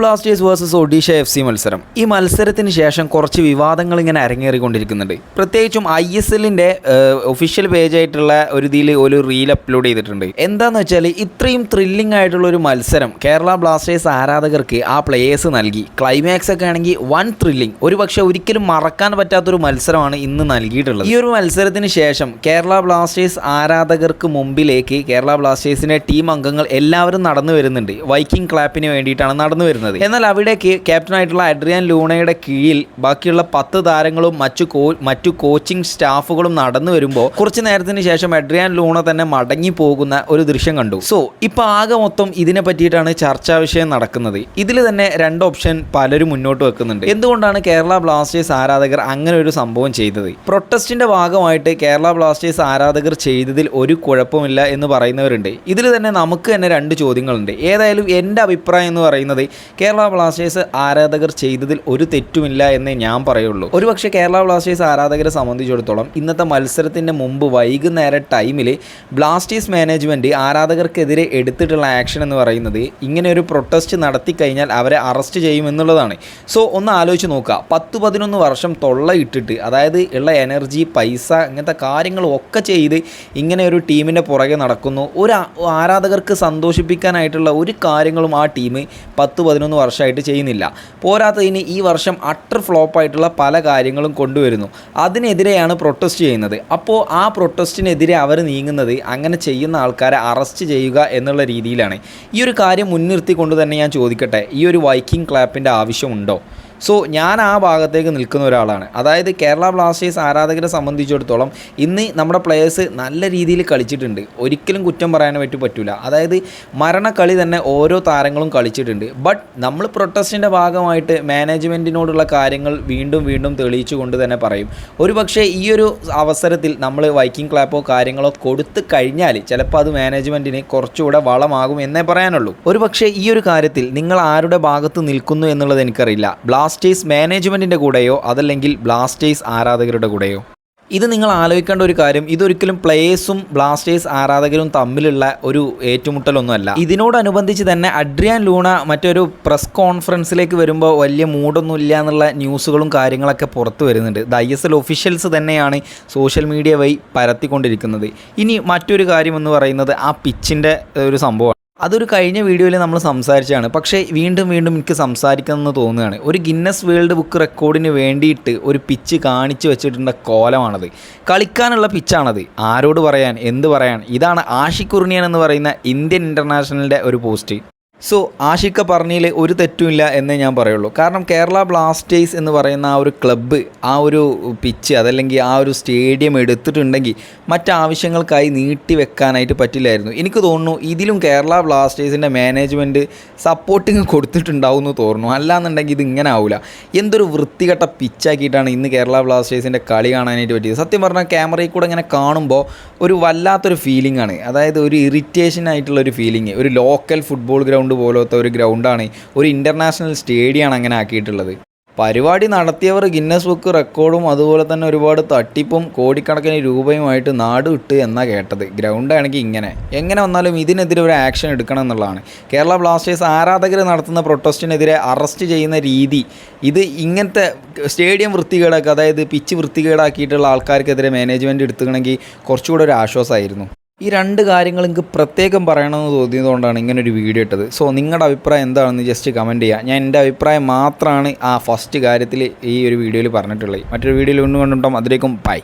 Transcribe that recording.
Blasters versus Odisha F C മത്സരം. ഈ മത്സരത്തിന് ശേഷം കുറച്ച് വിവാദങ്ങൾ ഇങ്ങനെ അരങ്ങേറിക്കൊണ്ടിരിക്കുന്നുണ്ട്. പ്രത്യേകിച്ചും ഐ എസ് എല്ലിന്റെ ഒഫീഷ്യൽ പേജായിട്ടുള്ള ഒരു ഇതിൽ ഒരു റീൽ അപ്ലോഡ് ചെയ്തിട്ടുണ്ട്. എന്താന്ന് വെച്ചാൽ ഇത്രയും ത്രില്ലിംഗ് ആയിട്ടുള്ള ഒരു മത്സരം കേരള ബ്ലാസ്റ്റേഴ്സ് ആരാധകർക്ക് ആ പ്ലേയേഴ്സ് നൽകി. ക്ലൈമാക്സ് ഒക്കെ ആണെങ്കിൽ വൺ ത്രില്ലിംഗ് ഒരു ഒരിക്കലും മറക്കാൻ പറ്റാത്തൊരു മത്സരമാണ് ഇന്ന് നൽകിയിട്ടുള്ളത്. ഈ ഒരു മത്സരത്തിന് ശേഷം കേരള ബ്ലാസ്റ്റേഴ്സ് ആരാധകർക്ക് മുമ്പിലേക്ക് കേരള ബ്ലാസ്റ്റേഴ്സിന്റെ ടീം അംഗങ്ങൾ എല്ലാവരും നടന്നു വരുന്നുണ്ട്. വൈക്കിംഗ് ക്ലാപ്പിന് വേണ്ടിയിട്ടാണ് നടന്നു വരുന്നത്. എന്നാൽ അവിടേക്ക് ക്യാപ്റ്റനായിട്ടുള്ള അഡ്രിയാൻ ലൂണയുടെ കീഴിൽ ബാക്കിയുള്ള പത്ത് താരങ്ങളും മറ്റു കോ മറ്റു കോച്ചിങ് സ്റ്റാഫുകളും നടന്നു വരുമ്പോൾ കുറച്ച് നേരത്തിന് ശേഷം അഡ്രിയാൻ ലൂണ തന്നെ മടങ്ങി പോകുന്ന ഒരു ദൃശ്യം കണ്ടു. സോ ഇപ്പൊ ആകെ മൊത്തം ഇതിനെ പറ്റിയിട്ടാണ് ചർച്ചാ വിഷയം നടക്കുന്നത്. ഇതിൽ തന്നെ രണ്ട് ഓപ്ഷൻ പലരും മുന്നോട്ട് വെക്കുന്നുണ്ട്. എന്തുകൊണ്ടാണ് കേരള ബ്ലാസ്റ്റേഴ്സ് ആരാധകർ അങ്ങനെ ഒരു സംഭവം ചെയ്തത്? പ്രൊട്ടസ്റ്റിന്റെ ഭാഗമായിട്ട് കേരള ബ്ലാസ്റ്റേഴ്സ് ആരാധകർ ചെയ്തതിൽ ഒരു കുഴപ്പമില്ല എന്ന് പറയുന്നവരുണ്ട്. ഇതിൽ തന്നെ നമുക്ക് തന്നെ രണ്ട് ചോദ്യങ്ങളുണ്ട്. ഏതായാലും എന്റെ അഭിപ്രായം എന്ന് പറയുന്നത് കേരള ബ്ലാസ്റ്റേഴ്സ് ആരാധകർ ചെയ്തതിൽ ഒരു തെറ്റുമില്ല എന്നേ ഞാൻ പറയുള്ളൂ. ഒരുപക്ഷെ കേരള ബ്ലാസ്റ്റേഴ്സ് ആരാധകരെ സംബന്ധിച്ചിടത്തോളം ഇന്നത്തെ മത്സരത്തിന്റെ മുമ്പ് വൈകുന്നേര ടൈമിൽ ബ്ലാസ്റ്റേഴ്സ് മാനേജ്മെന്റ് ആരാധകർക്കെതിരെ എടുത്തിട്ടുള്ള ആക്ഷൻ എന്ന് പറയുന്നത് ഇങ്ങനെ ഒരു പ്രൊട്ടസ്റ്റ് നടത്തി കഴിഞ്ഞാൽ അവരെ അറസ്റ്റ് ചെയ്യുമെന്നുള്ളതാണ് സോ ഒന്ന് ആലോചിച്ച് നോക്കുക. പത്ത് പതിനൊന്ന് വർഷം തൊള്ള ഇട്ടിട്ട് അതായത് ഉള്ള എനർജി പൈസ ഇങ്ങനത്തെ കാര്യങ്ങളൊക്കെ ചെയ്ത് ഇങ്ങനെ ഒരു ടീമിന്റെ പുറകെ നടക്കുന്നു. ഒരു ആരാധകർക്ക് സന്തോഷിപ്പിക്കാനായിട്ടുള്ള ഒരു കാര്യങ്ങളും ആ ടീം പത്ത് പതിനൊന്ന് വർഷമായിട്ട് ചെയ്യുന്നില്ല. പോരാത്തതിന് ഈ വർഷം അട്ടർ ഫ്ലോപ്പായിട്ടുള്ള പല കാര്യങ്ങളും കൊണ്ടുവരുന്നു. അതിനെതിരെയാണ് പ്രൊട്ടസ്റ്റ് ചെയ്യുന്നത്. അപ്പോൾ ആ പ്രൊട്ടസ്റ്റിനെതിരെ അവർ നീങ്ങുന്നത് അങ്ങനെ ചെയ്യുന്ന ആൾക്കാരെ അറസ്റ്റ് ചെയ്യുക എന്നുള്ള രീതിയിലാണ്. ഈ ഒരു കാര്യം മുൻനിർത്തിക്കൊണ്ട് തന്നെ ഞാൻ ചോദിക്കട്ടെ. ഈ ഒരു വൈക്കിംഗ് ക്ലാപ്പിന്റെ ആവശ്യമുണ്ടോ? സോ ഞാൻ ആ ഭാഗത്തേക്ക് നിൽക്കുന്ന ഒരാളാണ്. അതായത് കേരള ബ്ലാസ്റ്റേഴ്സ് ആരാധകരെ സംബന്ധിച്ചിടത്തോളം ഇന്ന് നമ്മുടെ പ്ലേയേഴ്സ് നല്ല രീതിയിൽ കളിച്ചിട്ടുണ്ട്. ഒരിക്കലും കുറ്റം പറയാൻ പറ്റി പറ്റില്ല അതായത് മരണക്കളി തന്നെ ഓരോ താരങ്ങളും കളിച്ചിട്ടുണ്ട്. ബട്ട് നമ്മൾ പ്രൊട്ടസ്റ്റിന്റെ ഭാഗമായിട്ട് മാനേജ്മെന്റിനോടുള്ള കാര്യങ്ങൾ വീണ്ടും വീണ്ടും തെളിയിച്ചുകൊണ്ട് തന്നെ പറയും. ഒരു പക്ഷേ ഈ ഒരു അവസരത്തിൽ നമ്മൾ വൈക്കിംഗ് ക്ലാപ്പോ കാര്യങ്ങളോ കൊടുത്തു കഴിഞ്ഞാൽ ചിലപ്പോൾ അത് മാനേജ്മെന്റിന് കുറച്ചുകൂടെ വളമാകും എന്നേ പറയാനുള്ളൂ. ഒരു പക്ഷേ ഈ ഒരു കാര്യത്തിൽ നിങ്ങൾ ആരുടെ ഭാഗത്ത് നിൽക്കുന്നു എന്നുള്ളത് എനിക്കറിയില്ല. ബ്ലാസ്റ്റേഴ്സ് മാനേജ്മെന്റിന്റെ കൂടെയോ അതല്ലെങ്കിൽ ബ്ലാസ്റ്റേഴ്സ് ആരാധകരുടെ കൂടെയോ? ഇത് നിങ്ങൾ ആലോചിക്കേണ്ട ഒരു കാര്യം ഇതൊരിക്കലും പ്ലേയേഴ്സും ബ്ലാസ്റ്റേഴ്സ് ആരാധകരും തമ്മിലുള്ള ഒരു ഏറ്റുമുട്ടലൊന്നുമല്ല. ഇതിനോടനുബന്ധിച്ച് തന്നെ അഡ്രിയാൻ ലൂണ മറ്റൊരു പ്രസ് കോൺഫറൻസിലേക്ക് വരുമ്പോൾ വലിയ മൂഡൊന്നും ഇല്ല എന്നുള്ള ന്യൂസുകളും കാര്യങ്ങളൊക്കെ പുറത്തു വരുന്നുണ്ട്. The I S L officials തന്നെയാണ് സോഷ്യൽ മീഡിയ വഴി പരത്തിക്കൊണ്ടിരിക്കുന്നത്. ഇനി മറ്റൊരു കാര്യം എന്ന് പറയുന്നത് ആ പിച്ചിന്റെ ഒരു സംഭവമാണ്. അതൊരു കഴിഞ്ഞ വീഡിയോയിൽ നമ്മൾ സംസാരിച്ചാണ് പക്ഷേ വീണ്ടും വീണ്ടും എനിക്ക് സംസാരിക്കണമെന്ന് തോന്നുകയാണ്. ഒരു ഗിന്നസ് വേൾഡ് ബുക്ക് റെക്കോർഡിന് വേണ്ടിയിട്ട് ഒരു പിച്ച് കാണിച്ചു വെച്ചിട്ടുള്ള കോലമാണത്. കളിക്കാനുള്ള പിച്ചാണത് ആരോട് പറയാൻ എന്ത് പറയാൻ? ഇതാണ് ആഷിഖ് എന്ന് പറയുന്ന ഇന്ത്യൻ ഇന്റർനാഷണലിന്റെ ഒരു പോസ്റ്റ് സോ ആഷിക്ക പറഞ്ഞതിൽ ഒരു തെറ്റുമില്ല എന്നേ ഞാൻ പറയുള്ളൂ. കാരണം കേരള ബ്ലാസ്റ്റേഴ്സ് എന്ന് പറയുന്ന ആ ഒരു ക്ലബ്ബ് ആ ഒരു പിച്ച് അതല്ലെങ്കിൽ ആ ഒരു സ്റ്റേഡിയം എടുത്തിട്ടുണ്ടെങ്കിൽ മറ്റാവശ്യങ്ങൾക്കായി നീട്ടി വെക്കാനായിട്ട് പറ്റില്ലായിരുന്നു. എനിക്ക് തോന്നുന്നു ഇതിലും കേരള ബ്ലാസ്റ്റേഴ്സിന്റെ മാനേജ്മെന്റ് സപ്പോർട്ടിങ് കൊടുത്തിട്ടുണ്ടാവും എന്ന് തോന്നുന്നു. അല്ലാന്നുണ്ടെങ്കിൽ ഇത് ഇങ്ങനെ ആവില്ല എന്തൊരു വൃത്തികെട്ട പിച്ചാക്കിയിട്ടാണ് ഇന്ന് കേരള ബ്ലാസ്റ്റേഴ്സിന്റെ കളി കാണാനായിട്ട് പറ്റിയത്. സത്യം പറഞ്ഞാൽ ക്യാമറയിൽ കൂടെ ഇങ്ങനെ കാണുമ്പോൾ ഒരു വല്ലാത്തൊരു ഫീലിംഗ് ആണ്. അതായത് ഒരു ഇറിറ്റേഷൻ ആയിട്ടുള്ള ഒരു ഫീലിംഗ് ഒരു ലോക്കൽ ഫുട്ബോൾ ഗ്രൗണ്ട് പോലത്തെ ഒരു ഗ്രൗണ്ടാണ് ഒരു ഇന്റർനാഷണൽ സ്റ്റേഡിയമാണ് അങ്ങനെ ആക്കിയിട്ടുള്ളത്. പരിപാടി നടത്തിയവർ ഗിന്നസ് ബുക്ക് റെക്കോർഡും അതുപോലെ തന്നെ ഒരുപാട് തട്ടിപ്പും കോടിക്കണക്കിന് രൂപയുമായിട്ട് നാട് വിട്ട് എന്നാണ് കേട്ടത് ഗ്രൗണ്ടാണെങ്കിൽ ഇങ്ങനെ. എങ്ങനെ വന്നാലും ഇതിനെതിരെ ഒരു ആക്ഷൻ എടുക്കണം എന്നുള്ളതാണ്. കേരള ബ്ലാസ്റ്റേഴ്സ് ആരാധകർ നടത്തുന്ന പ്രൊട്ടസ്റ്റിനെതിരെ അറസ്റ്റ് ചെയ്യുന്ന രീതി. ഇത് ഇങ്ങനത്തെ സ്റ്റേഡിയം വൃത്തികേടാക്കുക അതായത് പിച്ച് വൃത്തികേടാക്കിയിട്ടുള്ള ആൾക്കാർക്കെതിരെ മാനേജ്മെന്റ് എടുത്തുകണമെങ്കിൽ കുറച്ചുകൂടെ ഒരു ആശ്വാസമായിരുന്നു. ഈ രണ്ട് കാര്യങ്ങൾ എനിക്ക് പ്രത്യേകം പറയണമെന്ന് തോന്നിയതുകൊണ്ടാണ് ഇങ്ങനെ ഒരു വീഡിയോ ഇട്ടത്. സോ നിങ്ങളുടെ അഭിപ്രായം എന്താണെന്ന് ജസ്റ്റ് കമന്റ് ചെയ്യുക ഞാൻ എന്റെ അഭിപ്രായം മാത്രമാണ് ആ ഫസ്റ്റ് കാര്യത്തിൽ ഈ ഒരു വീഡിയോയിൽ പറഞ്ഞിട്ടുള്ളത്. മറ്റൊരു വീഡിയോയിൽ ഒന്നും കൊണ്ടുണ്ടാകും അതിലേക്കും ബൈ